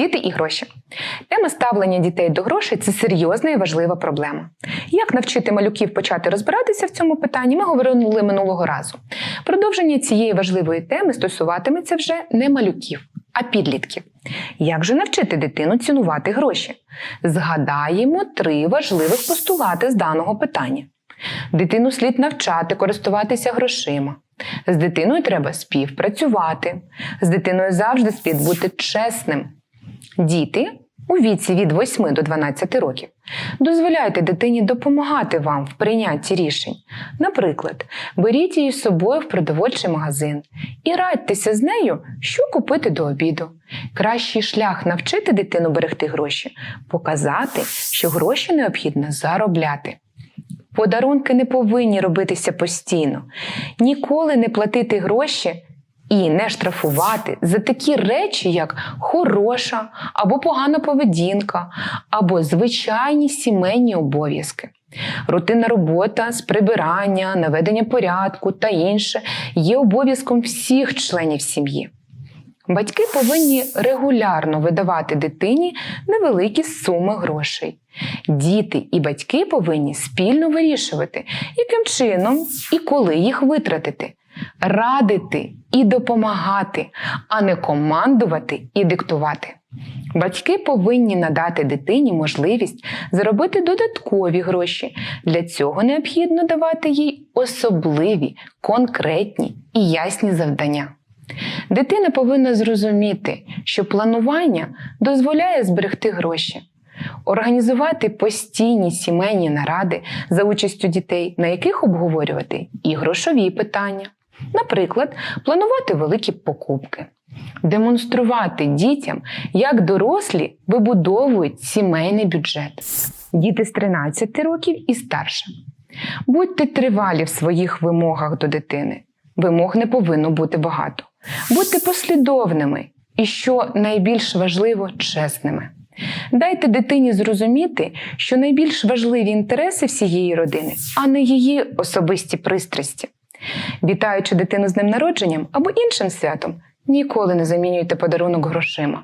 Діти і гроші. Тема ставлення дітей до грошей це серйозна і важлива проблема. Як навчити малюків почати розбиратися в цьому питанні, ми говорили минулого разу. Продовження цієї важливої теми стосуватиметься вже не малюків, а підлітків. Як же навчити дитину цінувати гроші? Згадаємо три важливих постулати з даного питання. Дитину слід навчати користуватися грошима. З дитиною треба співпрацювати. З дитиною завжди слід бути чесним. Діти у віці від 8 до 12 років дозволяйте дитині допомагати вам в прийнятті рішень. Наприклад, беріть її з собою в продовольчий магазин і радьтеся з нею, що купити до обіду. Кращий шлях навчити дитину берегти гроші показати, що гроші необхідно заробляти. Подарунки не повинні робитися постійно. Ніколи не платити гроші і не штрафувати за такі речі, як хороша або погана поведінка, або звичайні сімейні обов'язки. Рутинна робота з прибирання, наведення порядку та інше є обов'язком всіх членів сім'ї. Батьки повинні регулярно видавати дитині невеликі суми грошей. Діти і батьки повинні спільно вирішувати, яким чином і коли їх витратити, радити і допомагати, а не командувати і диктувати. Батьки повинні надати дитині можливість заробити додаткові гроші. Для цього необхідно давати їй особливі, конкретні і ясні завдання. Дитина повинна зрозуміти, що планування дозволяє зберегти гроші, організувати постійні сімейні наради за участю дітей, на яких обговорювати і грошові питання, наприклад, планувати великі покупки, демонструвати дітям, як дорослі вибудовують сімейний бюджет, діти з 13 років і старше. Будьте тривалі в своїх вимогах до дитини. Вимог не повинно бути багато. Будьте послідовними і, що найбільш важливо, чесними. Дайте дитині зрозуміти, що найбільш важливі інтереси всієї родини, а не її особисті пристрасті. Вітаючи дитину з днем народженням або іншим святом, ніколи не замінюйте подарунок грошима.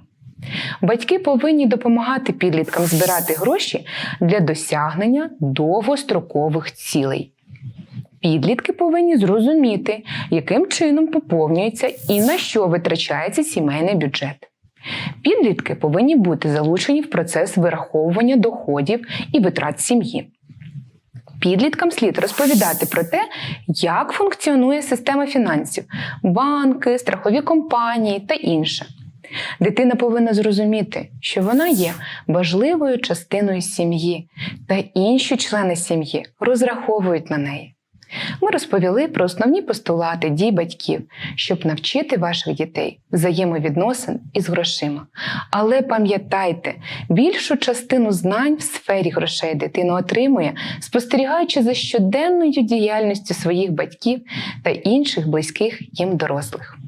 Батьки повинні допомагати підліткам збирати гроші для досягнення довгострокових цілей. Підлітки повинні зрозуміти, яким чином поповнюється і на що витрачається сімейний бюджет. Підлітки повинні бути залучені в процес вираховування доходів і витрат сім'ї. Підліткам слід розповідати про те, як функціонує система фінансів, банки, страхові компанії та інше. Дитина повинна зрозуміти, що вона є важливою частиною сім'ї, та інші члени сім'ї розраховують на неї. Ми розповіли про основні постулати дій батьків, щоб навчити ваших дітей взаємовідносин із грошима. Але пам'ятайте, більшу частину знань в сфері грошей дитина отримує, спостерігаючи за щоденною діяльністю своїх батьків та інших близьких їм дорослих.